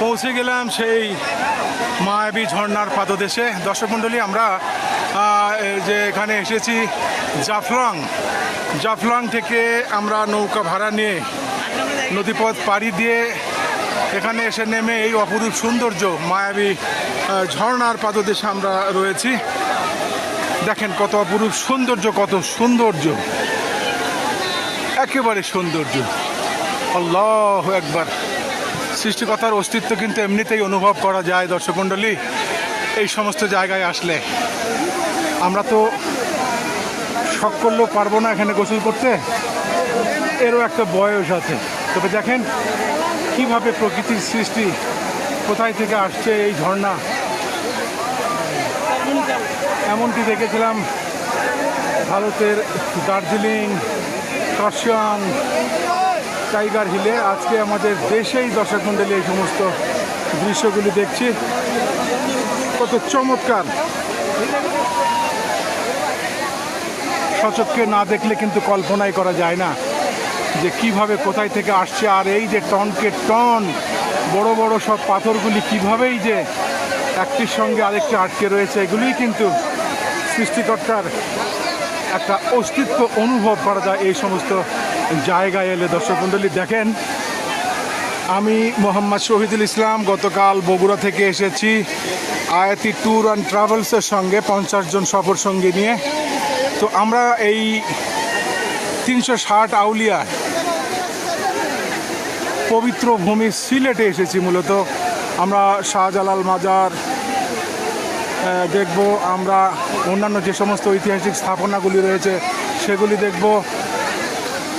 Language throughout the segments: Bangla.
পৌঁছে গেলাম সেই মায়াবী ঝর্ণার পাদদেশে। দর্শক মণ্ডলী আমরা যে এখানে এসেছি জাফলং। জাফলং থেকে আমরা নৌকা ভাড়া নিয়ে নদীপথ পাড়ি দিয়ে এখানে এসে নেমে এই অপরূপ সৌন্দর্য মায়াবী আহ, ঝর্ণার পাদদেশে আমরা রয়েছি। দেখেন কত অপরূপ সৌন্দর্য কত সৌন্দর্য। একেবারে সৌন্দর্য। আল্লাহ একবার। সৃষ্টিকতার অস্তিত্ব কিন্তু এমনিতেই অনুভব করা যায়, দর্শক মণ্ডলী। এই সমস্ত জায়গায় আসলে। আমরা তো শখ করলেও পারব না এখানে গোসল করতে। এরও একটা বয়স আছে। তবে দেখেন, কীভাবে প্রকৃতির সৃষ্টি কোথায় থেকে আসছে এই ঝর্ণা। এমনটি দেখেছিলাম ভারতের দার্জিলিং, কার্শিয়াং টাইগার হিলে। আজকে আমাদের দেশেই দর্শক মন্ডলী এই সমস্ত দৃশ্যগুলি দেখছি। কত চমৎকার। সচক্ষে না দেখলে কিন্তু কল্পনাই করা যায় না যে কীভাবে কোথায় থেকে আসছে। আর এই যে টনকে টন, বড় বড় সব পাথরগুলি কিভাবেই যে একটির সঙ্গে আরেকটি আটকে রয়েছে, এগুলিই কিন্তু সৃষ্টিকর্তার একটা অস্তিত্ব অনুভব করা যায় এই সমস্ত জায়গায় এলে দর্শক মণ্ডলী, দেখেন, আমি মোহাম্মদ শহীদুল ইসলাম গতকাল বগুড়া থেকে এসেছি আয়াতি ট্যুর অ্যান্ড ট্রাভেলসের সঙ্গে পঞ্চাশ জন সফর সঙ্গী নিয়ে। তো আমরা এই তিনশো ষাট আউলিয়া পবিত্র ভূমি সিলেটে এসেছি মূলত। আমরা শাহজালাল মাজার দেখব আমরা অন্যান্য যে সমস্ত ঐতিহাসিক স্থাপনাগুলি রয়েছে, সেগুলি দেখব।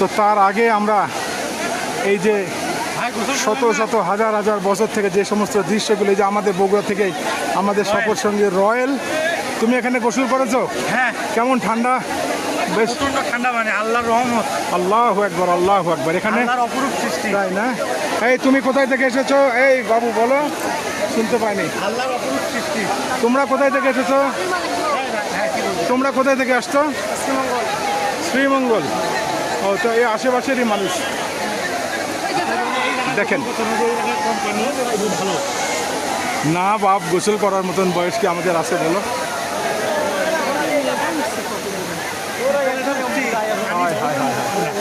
তো তার আগে আমরা এই যে শত শত হাজার হাজার বছর থেকে যে সমস্ত দৃশ্যগুলি যে আমাদের বগুড়া থেকে আমাদের সফর সঙ্গে রয়্যাল তুমি এখানে গোসল করেছ? হ্যাঁ। কেমন ঠান্ডা? বেশ। ঠান্ডা মানে আল্লাহর রহমত। আল্লাহ একবার আল্লাহ একবার এখানে আল্লাহর অপরূপ সৃষ্টি। তাই না? এই তুমি কোথায় থেকে এসেছ? এই বাবু বলো শুনতে পাইনি। আল্লাহর অপরূপ সৃষ্টি। তোমরা কোথায় থেকে এসেছ? হ্যাঁ কি বলব। তোমরা কোথায় থেকে আসছো? শ্রীমঙ্গল। শ্রীমঙ্গল। ও তো এই আশেপাশেরই মানুষ। দেখেন। না বাপ গোসল করার মতন বয়স কি আমাদের আছে বলো হায় হায় হায় হায়।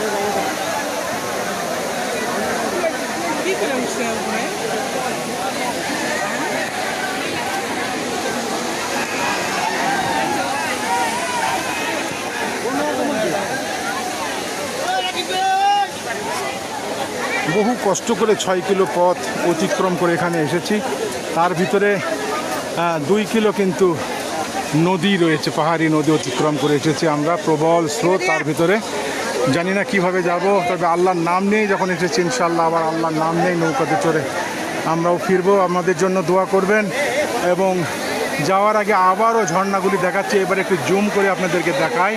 বহু কষ্ট করে ছয় কিলো পথ অতিক্রম করে এখানে এসেছি। তার ভিতরে দুই কিলো কিন্তু নদী রয়েছে, পাহাড়ি নদী অতিক্রম করে এসেছি আমরা, প্রবল স্রোত তার ভিতরে। জানি না কীভাবে যাব, তবে আল্লাহর নাম নেই যখন এসেছি ইনশাল্লাহ আবার আল্লাহর নাম নেই নৌকাতে চড়ে আমরাও ফিরবো। আমাদের জন্য দোয়া করবেন এবং যাওয়ার আগে আবারও ঝর্ণাগুলি দেখাচ্ছি, এবার একটু জুম করে আপনাদেরকে দেখাই।